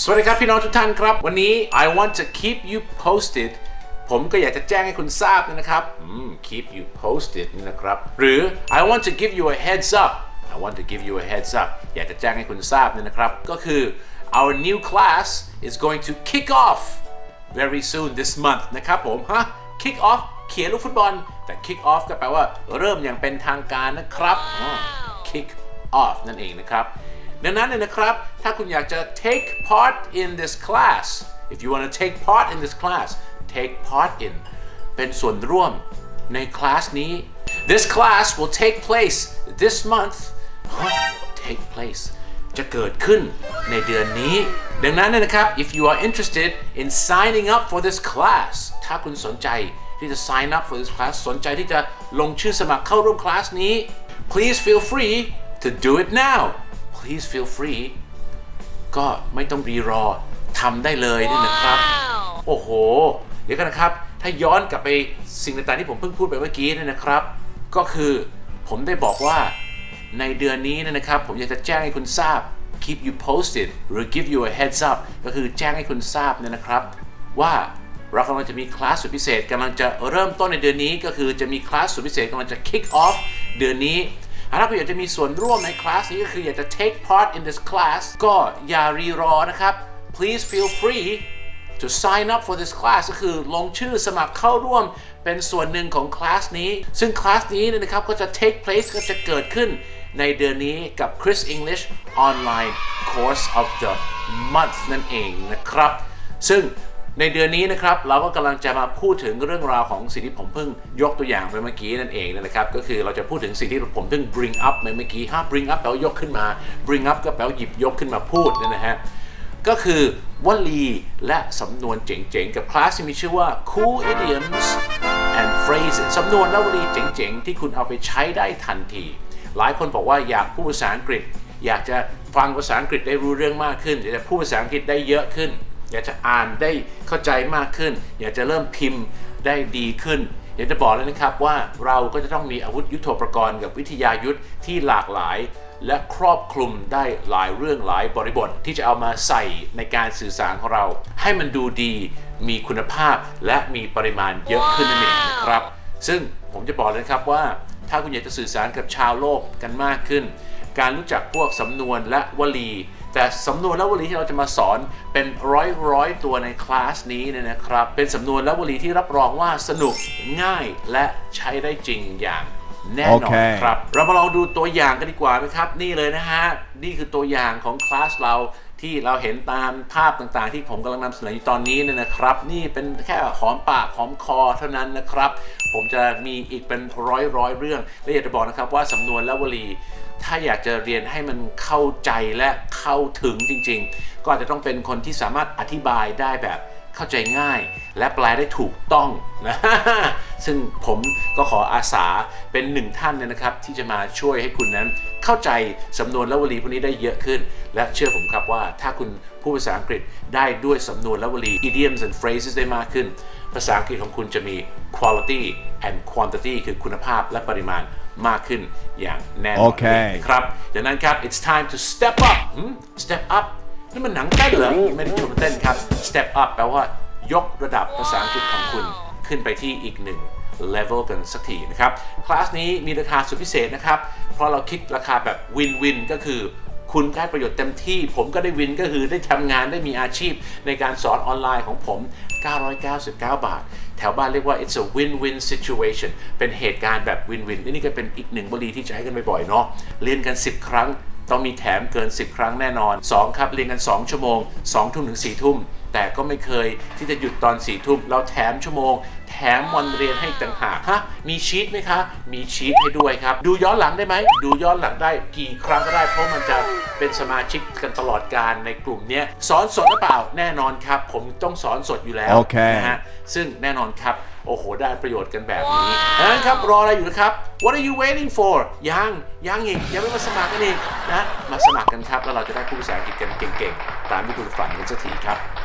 สวัสดีครับพี่น้องทุกท่านครับ วันนี้ I want to keep you posted ผมก็อยากจะแจ้งให้คุณทราบนะครับอืม keep you posted นี่นะครับ หรือ I want to give you a heads up I want to give you a heads up อยากจะแจ้งให้คุณทราบนี่นะครับ ก็คือ our new class is going to kick off very soon this month นะครับผมฮะ kick off เขียนลูกฟุตบอล แต่ kick off ก็แปลว่าเริ่มอย่างเป็นทางการนะครับอ๋อ kick off นั่นเองนะครับ ดังนั้นเนี่ยนะครับ ถ้าคุณอยากจะ take part in this class if you want to take part in this class take part in เป็นส่วนร่วมในคลาสนี้ this class will take place this month take place จะเกิดขึ้นในเดือนนี้ ดังนั้นนะนะครับ if you are interested in signing up for this class ถ้าคุณสนใจที่จะ sign up for this class สนใจที่จะลงชื่อสมัครเข้าร่วมคลาสนี้ please feel free to do it now please feel free ก็ไม่ต้องรีรอทำได้เลยนี่นะครับ โอ้โห เดี๋ยวกันนะครับ ถ้าย้อนกลับไปสิ่งต่างๆที่ผมเพิ่งพูดไปเมื่อกี้เนยนะครับ ก็คือผมได้บอกว่าในเดือนนี้เนยนะครับ ผมอยากจะแจ้งให้คุณทราบ keep you posted หรือ give you a heads up ก็คือแจ้งให้คุณทราบเนี่ยนะครับ ว่าเรากำลังจะมีคลาสสุดพิเศษกำลังจะเริ่มต้นในเดือนนี้ ก็คือจะมีคลาสสุดพิเศษกำลังจะ kick off เดือนนี้ ถ้าคุณอยากจะมีส่วนร่วมในคลาสนี้ก็คืออยากจะ take part in this class ก็อย่ารีรอนะครับ please feel free to sign up for this class ก็คือลงชื่อสมัครเข้าร่วมเป็นส่วนหนึ่งของคลาสนี้ ซึ่งคลาสนี้นะครับก็จะ take place ก็จะเกิดขึ้นในเดือนนี้กับ Chris English Online Course of the Month นั่นเองนะครับ ซึ่ง ในเดือนนี้นะครับเราก็กำลังจะมาพูดถึงเรื่องราวของสิ่งที่ผมเพิ่งยกตัวอย่างไปเมื่อกี้นั่นเองนะครับก็คือเราจะพูดถึงสิ่งที่ผมเพิ่ง bring up ไปเมื่อกี้ห้า bring up แปลว่ายกขึ้นมา bring up ก็แปลว่าหยิบยกขึ้นมาพูดนะฮะก็คือวลีและสำนวนเจ๋งๆ กับคลาสที่มีชื่อว่า cool idioms and phrases สำนวนและวลีเจ๋งๆ ที่คุณเอาไปใช้ได้ทันที หลายคนบอกว่าอยากพูดภาษาอังกฤษ อยากจะฟังภาษาอังกฤษได้รู้เรื่องมากขึ้นอยากจะพูดภาษาอังกฤษได้เยอะขึ้น อยากจะอ่านได้เข้าใจมากขึ้น อยากจะเริ่มพิมพ์ได้ดีขึ้น อยากจะบอกเลยนะครับว่าเราก็จะต้องมีอาวุธยุโทโธปกรณ์กับวิทยายุทธที่หลากหลาย และครอบคลุมได้หลายเรื่องหลายบริบทที่จะเอามาใส่ในการสื่อสารของเรา ให้มันดูดีมีคุณภาพและมีปริมาณเยอะขึ้นนั่นเองนะครับ ซึ่งผมจะบอกเลยนะครับว่า ถ้าคุณอยากจะสื่อสารกับชาวโลกกันมากขึ้น การรู้จักพวกสำนวนและวลี แต่สำนวนและวลีที่เราจะมาสอนเป็นร้อยร้อยๆตัวในคลาสนี้เนี่ยนะครับ เป็นสำนวนและวลีที่รับรองว่าสนุกง่ายและใช้ได้จริงอย่างแน่นอนโอเคครับ เรามาลองดูตัวอย่างกันดีกว่านะครับ นี่เลยนะฮะ นี่คือตัวอย่างของคลาสเรา ที่เราเห็นตามภาพต่างๆ ที่ผมกำลังนำเสนออยู่ตอนนี้เนี่ยนะครับ นี่เป็นแค่หอมปากหอมคอเท่านั้นนะครับ ผมจะมีอีกเป็นร้อยร้อยๆเรื่อง และอยากจะบอกนะครับว่าสำนวนและวลี ถ้าอยากจะเรียนให้มันเข้าใจและเข้าถึงจริง ๆ ก็อาจจะต้องเป็นคนที่สามารถอธิบายได้แบบ เข้าใจง่าย และแปลได้ถูกต้องนะซึ่งผมก็ขออาสาเป็นหนึ่งท่านเนยนะครับ ที่จะมาช่วยให้คุณนั้น เข้าใจสำนวนและวลีพวกนี้ได้เยอะขึ้น และเชื่อผมครับว่าถ้าคุณพูดภาษาอังกฤษได้ด้วยสำนวนและวลี idioms and phrases ได้มากขึ้น ภาษาอังกฤษของคุณจะมี quality and quantity คือคุณภาพและปริมาณมากขึ้นอย่างแน่นอนโอเคครับดังนั้นครับ it's time to step up หืม step up นี่มันหนังเต้นเหรอไม่ได้ชมเต้นครับ step up แปลว่ายกระดับภาษาอังกฤษของคุณขึ้นไปที่อีกหนึ่ง level กันสักทีนะครับ คลาสนี้มีราคาสุดพิเศษนะครับ เพราะเราคิดราคาแบบ win win ก็คือคุณได้ประโยชน์เต็มที่ ผมก็ได้วินก็คือได้ทำงานได้มีอาชีพในการสอนออนไลน์ของผม 999 บาท แถวบ้านเรียกว่า it's a win-win situation เป็นเหตุการณ์แบบ win-win นี่ก็เป็นอีกหนึ่งบรีที่ใช้กันบ่อยๆเนาะเรียนกัน 10 ครั้ง ต้องมีแถมเกิน 10 ครั้งแน่นอน 2 ครับเรียนกัน 2 ชั่วโมง 2 ทุ่มถึง 4 ทุ่ม แต่ก็ไม่เคยที่จะหยุดตอน4ทุ่มเราแถมชั่วโมง แถมวันเรียนให้ต่างหากฮะมีชีตไหมคะ มีชีตให้ด้วยครับ ดูย้อนหลังได้ไหม ดูย้อนหลังได้กี่ครั้งก็ได้เพราะมันจะ เป็นสมาชิกกันตลอดการในกลุ่มเนี้ยสอนสดหรือเปล่าแน่นอนครับ ผมต้องสอนสดอยู่แล้วโอเคนะฮะซึ่งแน่นอนครับ โอ้โห ได้ประโยชน์กันแบบนี้ดังนั้นครับ รออะไรอยู่นะครับ What are you waiting for ยังยังอีกยังไม่มาสมัครกันอีกนะมาสมัครกันครับ แล้วเราจะได้พูดภาษาอังกฤษกันเก่งๆ ตามที่คุณฝันกันสักทีครับ